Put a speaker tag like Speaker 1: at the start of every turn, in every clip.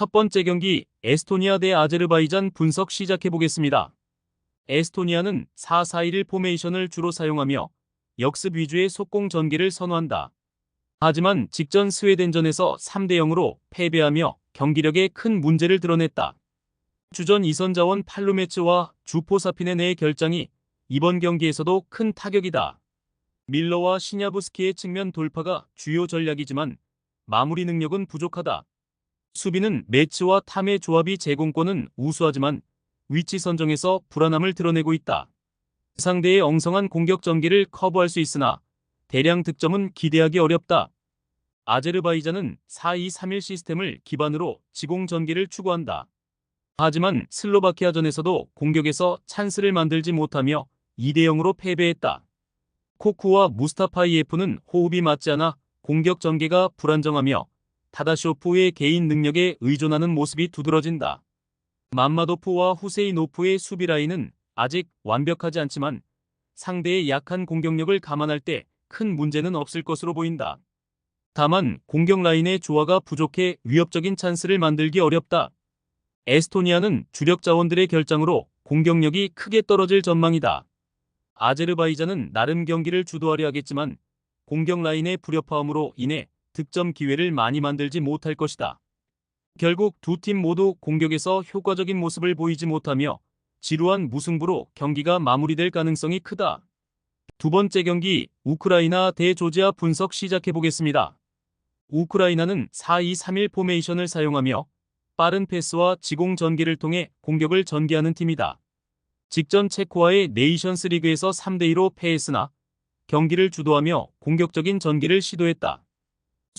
Speaker 1: 첫 번째 경기 에스토니아 대 아제르바이잔 분석 시작해 보겠습니다. 에스토니아는 4-4-1 포메이션을 주로 사용하며 역습 위주의 속공 전개를 선호한다. 하지만 직전 스웨덴전에서 3대 0으로 패배하며 경기력에 큰 문제를 드러냈다. 주전 이선 자원 팔루메츠와 주포사핀의 내 결장이 이번 경기에서도 큰 타격이다. 밀러와 시냐부스키의 측면 돌파가 주요 전략이지만 마무리 능력은 부족하다. 수비는 매치와 탐의 조합이 제공권은 우수하지만 위치 선정에서 불안함을 드러내고 있다. 상대의 엉성한 공격 전개를 커버할 수 있으나 대량 득점은 기대하기 어렵다. 아제르바이잔은 4-2-3-1 시스템을 기반으로 지공 전개를 추구한다. 하지만 슬로바키아전에서도 공격에서 찬스를 만들지 못하며 2대 0으로 패배했다. 코쿠와 무스타파 이에프는 호흡이 맞지 않아 공격 전개가 불안정하며 타다쇼프의 개인 능력에 의존하는 모습이 두드러진다. 맘마도프와 후세이노프의 수비 라인은 아직 완벽하지 않지만 상대의 약한 공격력을 감안할 때 큰 문제는 없을 것으로 보인다. 다만 공격 라인의 조화가 부족해 위협적인 찬스를 만들기 어렵다. 에스토니아는 주력 자원들의 결장으로 공격력이 크게 떨어질 전망이다. 아제르바이잔은 나름 경기를 주도하려 하겠지만 공격 라인의 불협화음으로 인해 득점 기회를 많이 만들지 못할 것이다. 결국 두 팀 모두 공격에서 효과적인 모습을 보이지 못하며 지루한 무승부로 경기가 마무리될 가능성이 크다. 두 번째 경기 우크라이나 대 조지아 분석 시작해 보겠습니다. 우크라이나는 4-2-3-1 포메이션을 사용하며 빠른 패스와 지공 전개를 통해 공격을 전개하는 팀이다. 직전 체코와의 네이션스 리그에서 3대2로 패했으나 경기를 주도하며 공격적인 전개를 시도했다.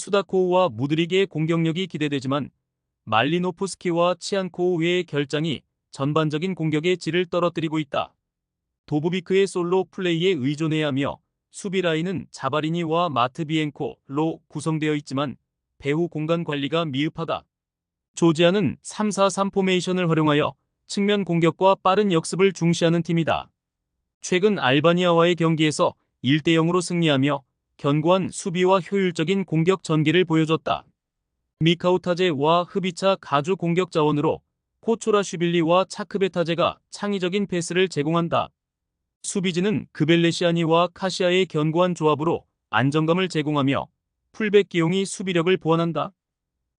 Speaker 1: 수다코우와 무드릭의 공격력이 기대되지만 말리노프스키와 치안코우의 결장이 전반적인 공격의 질을 떨어뜨리고 있다. 도브비크의 솔로 플레이에 의존해야 하며 수비 라인은 자바리니와 마트비엔코로 구성되어 있지만 배후 공간 관리가 미흡하다. 조지아는 3-4-3 포메이션을 활용하여 측면 공격과 빠른 역습을 중시하는 팀이다. 최근 알바니아와의 경기에서 1대 0으로 승리하며 견고한 수비와 효율적인 공격 전개를 보여줬다. 미카우타제와 흡이차 가주 공격 자원으로 코초라슈빌리와 차크베타제가 창의적인 패스를 제공한다. 수비진은 그벨레시아니와 카시아의 견고한 조합으로 안정감을 제공하며 풀백 기용이 수비력을 보완한다.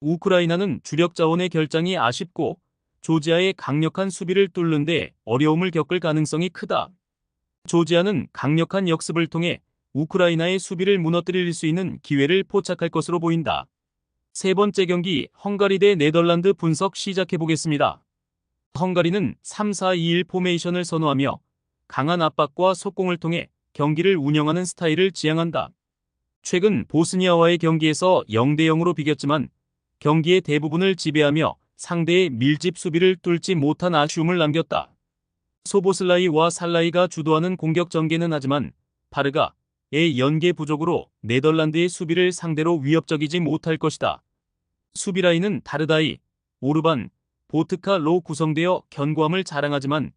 Speaker 1: 우크라이나는 주력 자원의 결장이 아쉽고 조지아의 강력한 수비를 뚫는데 어려움을 겪을 가능성이 크다. 조지아는 강력한 역습을 통해 우크라이나의 수비를 무너뜨릴 수 있는 기회를 포착할 것으로 보인다. 세 번째 경기 헝가리 대 네덜란드 분석 시작해 보겠습니다. 헝가리는 3-4-2-1 포메이션을 선호하며 강한 압박과 속공을 통해 경기를 운영하는 스타일을 지향한다. 최근 보스니아와의 경기에서 0대 0으로 비겼지만 경기의 대부분을 지배하며 상대의 밀집 수비를 뚫지 못한 아쉬움을 남겼다. 소보슬라이와 살라이가 주도하는 공격 전개는 하지만 파르가 의 연계 부족으로 네덜란드의 수비를 상대로 위협적이지 못할 것이다. 수비 라인은 다르다이, 오르반, 보트카로 구성되어 견고함을 자랑하지만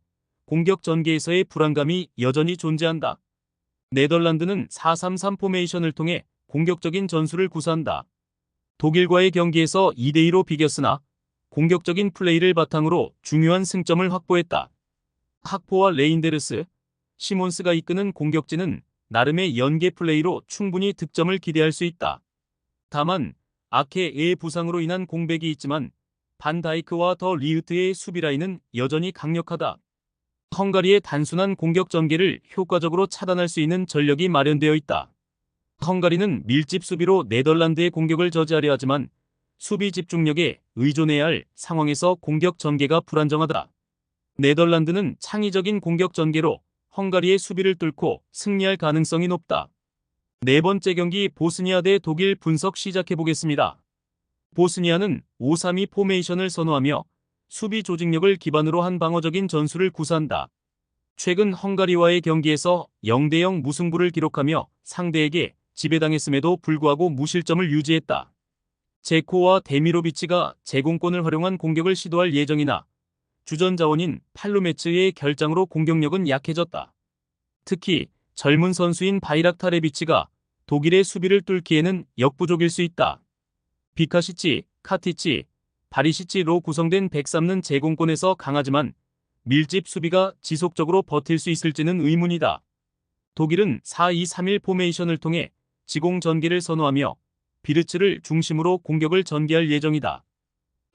Speaker 1: 공격 전개에서의 불안감이 여전히 존재한다. 네덜란드는 4-3-3 포메이션을 통해 공격적인 전술을 구사한다. 독일과의 경기에서 2대2로 비겼으나 공격적인 플레이를 바탕으로 중요한 승점을 확보했다. 학포와 레인데르스, 시몬스가 이끄는 공격진은 나름의 연계 플레이로 충분히 득점을 기대할 수 있다. 다만 아케의 부상으로 인한 공백이 있지만 반다이크와 더 리흐트의 수비 라인은 여전히 강력하다. 헝가리의 단순한 공격 전개를 효과적으로 차단할 수 있는 전력이 마련되어 있다. 헝가리는 밀집 수비로 네덜란드의 공격을 저지하려 하지만 수비 집중력에 의존해야 할 상황에서 공격 전개가 불안정하다. 네덜란드는 창의적인 공격 전개로 헝가리의 수비를 뚫고 승리할 가능성이 높다. 네 번째 경기 보스니아 대 독일 분석 시작해 보겠습니다. 보스니아는 5-3-2 포메이션을 선호하며 수비 조직력을 기반으로 한 방어적인 전술을 구사한다. 최근 헝가리와의 경기에서 0대0 무승부를 기록하며 상대에게 지배당했음에도 불구하고 무실점을 유지했다. 제코와 데미로비치가 제공권을 활용한 공격을 시도할 예정이나 주전 자원인 팔로메츠의 결장으로 공격력은 약해졌다. 특히 젊은 선수인 바이락타레비치가 독일의 수비를 뚫기에는 역부족일 수 있다. 비카시치, 카티치, 바리시치로 구성된 103는 제공권에서 강하지만 밀집 수비가 지속적으로 버틸 수 있을지는 의문이다. 독일은 4-2-3-1 포메이션을 통해 지공 전개를 선호하며 비르츠를 중심으로 공격을 전개할 예정이다.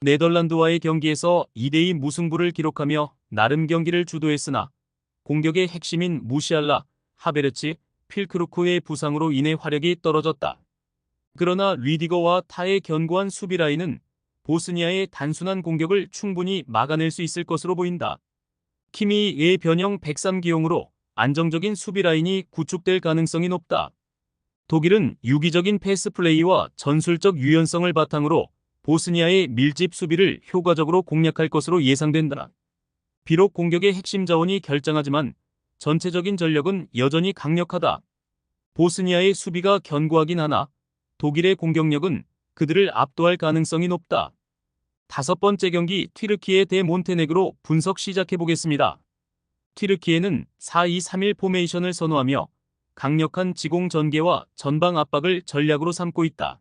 Speaker 1: 네덜란드와의 경기에서 2대2 무승부를 기록하며 나름 경기를 주도했으나 공격의 핵심인 무시알라, 하베르치, 필크루크의 부상으로 인해 화력이 떨어졌다. 그러나 리디거와 타의 견고한 수비 라인은 보스니아의 단순한 공격을 충분히 막아낼 수 있을 것으로 보인다. 키미의 변형 103기용으로 안정적인 수비 라인이 구축될 가능성이 높다. 독일은 유기적인 패스 플레이와 전술적 유연성을 바탕으로 보스니아의 밀집 수비를 효과적으로 공략할 것으로 예상된다. 비록 공격의 핵심 자원이 결정하지만 전체적인 전력은 여전히 강력하다. 보스니아의 수비가 견고하긴 하나 독일의 공격력은 그들을 압도할 가능성이 높다. 다섯 번째 경기 튀르키예 대 몬테네그로 분석 시작해 보겠습니다. 튀르키예는 4-2-3-1 포메이션을 선호하며 강력한 지공 전개와 전방 압박을 전략으로 삼고 있다.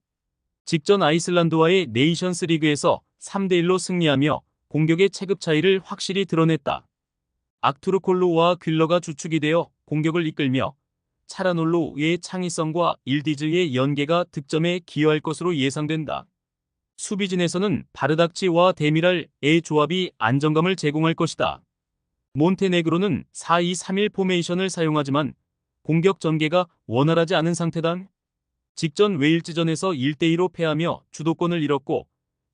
Speaker 1: 직전 아이슬란드와의 네이션스 리그에서 3대1로 승리하며 공격의 체급 차이를 확실히 드러냈다. 악투르콜로와 퀼러가 주축이 되어 공격을 이끌며 차라놀로의 창의성과 일디즈의 연계가 득점에 기여할 것으로 예상된다. 수비진에서는 바르닥치와 데미랄의 조합이 안정감을 제공할 것이다. 몬테네그로는 4-2-3-1 포메이션을 사용하지만 공격 전개가 원활하지 않은 상태다. 직전 웨일즈전에서 1대2로 패하며 주도권을 잃었고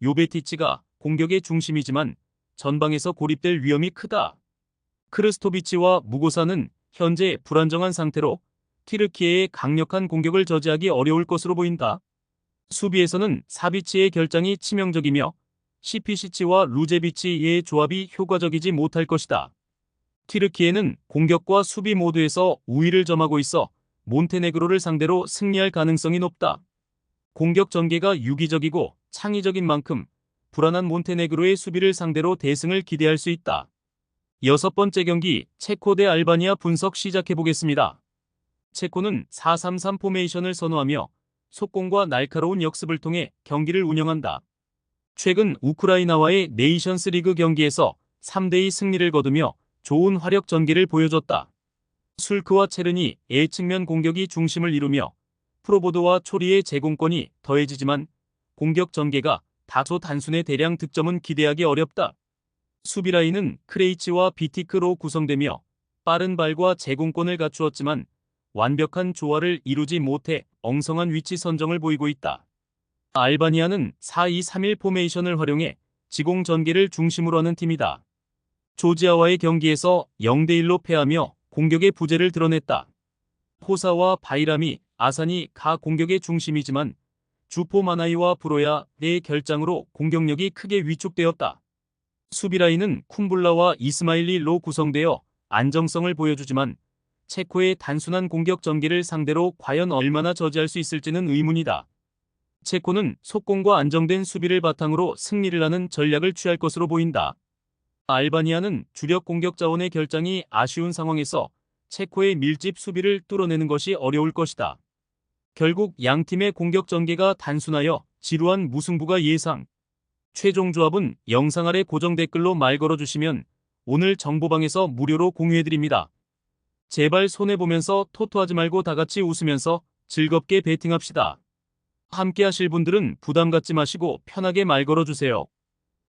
Speaker 1: 요베티치가 공격의 중심이지만 전방에서 고립될 위험이 크다. 크르스토비치와 무고사는 현재 불안정한 상태로 튀르키예의 강력한 공격을 저지하기 어려울 것으로 보인다. 수비에서는 사비치의 결장이 치명적이며 시피시치와 루제비치의 조합이 효과적이지 못할 것이다. 튀르키예는 공격과 수비 모두에서 우위를 점하고 있어 몬테네그로를 상대로 승리할 가능성이 높다. 공격 전개가 유기적이고 창의적인 만큼 불안한 몬테네그로의 수비를 상대로 대승을 기대할 수 있다. 여섯 번째 경기 체코 대 알바니아 분석 시작해 보겠습니다. 체코는 4-3-3 포메이션을 선호하며 속공과 날카로운 역습을 통해 경기를 운영한다. 최근 우크라이나와의 네이션스 리그 경기에서 3대2 승리를 거두며 좋은 화력 전개를 보여줬다. 술크와 체르니 의 측면 공격이 중심을 이루며 프로보드와 초리의 제공권이 더해지지만 공격 전개가 다소 단순해 대량 득점은 기대하기 어렵다. 수비 라인은 크레이치와 비티크로 구성되며 빠른 발과 제공권을 갖추었지만 완벽한 조화를 이루지 못해 엉성한 위치 선정을 보이고 있다. 알바니아는 4-2-3-1 포메이션을 활용해 지공 전개를 중심으로 하는 팀이다. 조지아와의 경기에서 0대1로 패하며 공격의 부재를 드러냈다. 호사와 바이람이 아산이 가 공격의 중심이지만 주포 마나이와 브로야 의 결장으로 공격력이 크게 위축되었다. 수비라인은 쿰블라와 이스마일리 로 구성되어 안정성을 보여주지만 체코의 단순한 공격 전개를 상대로 과연 얼마나 저지할 수 있을지는 의문이다. 체코는 속공과 안정된 수비를 바탕으로 승리를 하는 전략을 취할 것으로 보인다. 알바니아는 주력 공격 자원의 결장이 아쉬운 상황에서 체코의 밀집 수비를 뚫어내는 것이 어려울 것이다. 결국 양 팀의 공격 전개가 단순하여 지루한 무승부가 예상. 최종 조합은 영상 아래 고정 댓글로 말 걸어주시면 오늘 정보방에서 무료로 공유해드립니다. 제발 손해보면서 토토하지 말고 다같이 웃으면서 즐겁게 베팅합시다. 함께 하실 분들은 부담 갖지 마시고 편하게 말 걸어주세요.